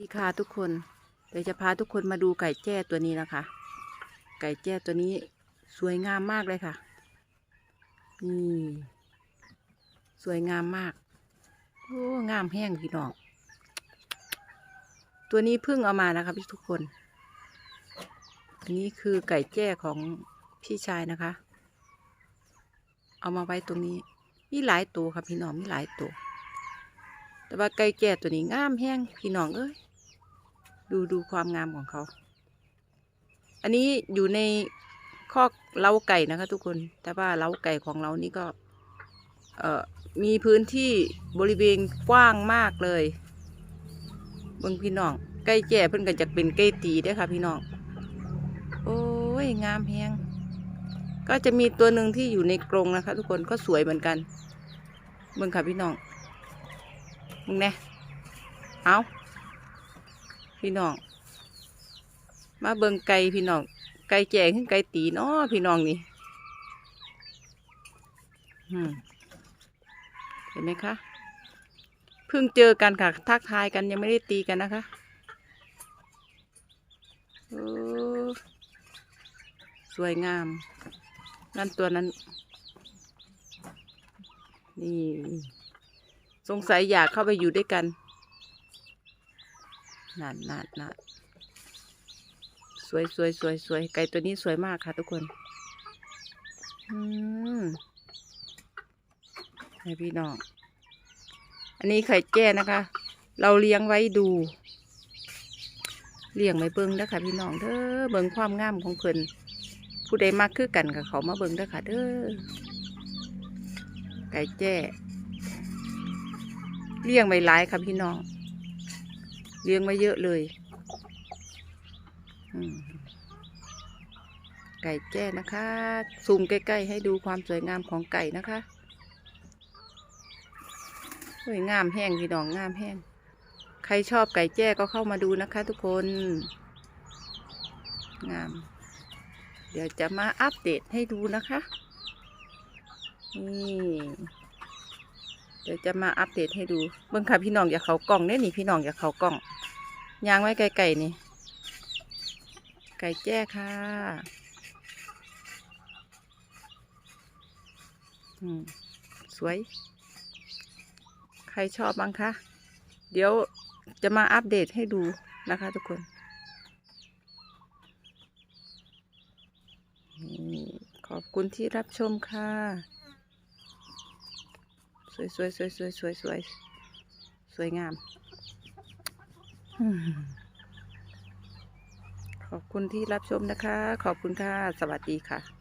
ดีค่ะทุกคนเดี๋ยวจะพาทุกคนมาดูไก่แจ้ตัวนี้นะคะ ไก่แจ้ตัวนี้สวยงามมากเลยค่ะ นี่สวยงามมาก โอ้งามแห้งพี่น้อง ตัวนี้เพิ่งเอามานะคะพี่ทุกคน อันนี้คือไก่แจ้ของพี่ชายนะคะ เอามาไว้ตรงนี้ มีหลายตัวค่ะพี่น้องมีหลายตัว แต่ว่าไก่แจ้ตัวนี้งามแห้งพี่น้องเอ้ย ดูดูความงามของเขา อันนี้อยู่ในคอกเล้าไก่นะคะทุกคน แต่ว่าเล้าไก่ของเรานี่ก็ เอ่อ มีพื้นที่บริเวณกว้างมากเลยเบิ่งพี่น้อง ไก่แจ้เพิ่นก็จะเป็นไก่ตีได้ค่ะ พี่น้อง โอ้ยงามแฮงก็จะมีตัวหนึ่งที่อยู่ในกรงนะคะ ทุกคนก็สวยเหมือนกันเบิ่งค่ะพี่น้องมึงแน่เอา พี่น้อง มาเบิ่งไก่พี่น้อง ไก่แจงขึ้นไก่ตีเนาะพี่น้องนี่เห็นไหมคะ เพิ่งเจอกันค่ะ ทักทายกันยังไม่ได้ตีกันนะคะสวยงาม นั่นตัวนั้น นี่ สงสัยอยากเข้าไปอยู่ด้วยกัน นั่นนั่นนั่นสวยสวยสวยสวยไก่ตัวนี้สวยมากค่ะทุกคน อืมให้พี่น้อง อันนี้ไข่แจ้นะคะ เราเลี้ยงไว้ดู เลี้ยงไว้เบิ้งเด้อค่ะพี่น้องเด้อ เบิ้งความงามของเพิ่นผู้ใดมักคือกันกับเขามาเบิ้งเด้อค่ะเด้อ ไก่แจ้ เลี้ยงไว้หลายค่ะพี่น้อง เลี้ยงไว้เยอะเลยไก่แจ้นะคะซูมใกล้ๆให้ดูความสวยงามของไก่นะคะสวยงามแห้งพี่น้องงามแห้ง ใครชอบไก่แจ้ก็เข้ามาดูนะคะทุกคน งาม เดี๋ยวจะมาอัปเดตให้ดูนะคะ นี่ เดี๋ยวจะมาอัปเดตให้ดูเบิ่งค่ะพี่น้องอย่าเขากล่องเนี่ยนี่พี่น้องอย่าเขากล่อง ยางไว้ไก่ๆนี่ ไก่แจ้ค่ะอืมสวย ใครชอบบ้างคะ เดี๋ยวจะมาอัปเดตให้ดูนะคะทุกคนขอบคุณที่รับชมค่ะ สวยสวยสวยสวยสวยสวยสวยงาม ขอบคุณที่รับชมนะคะ ขอบคุณค่ะ สวัสดีค่ะ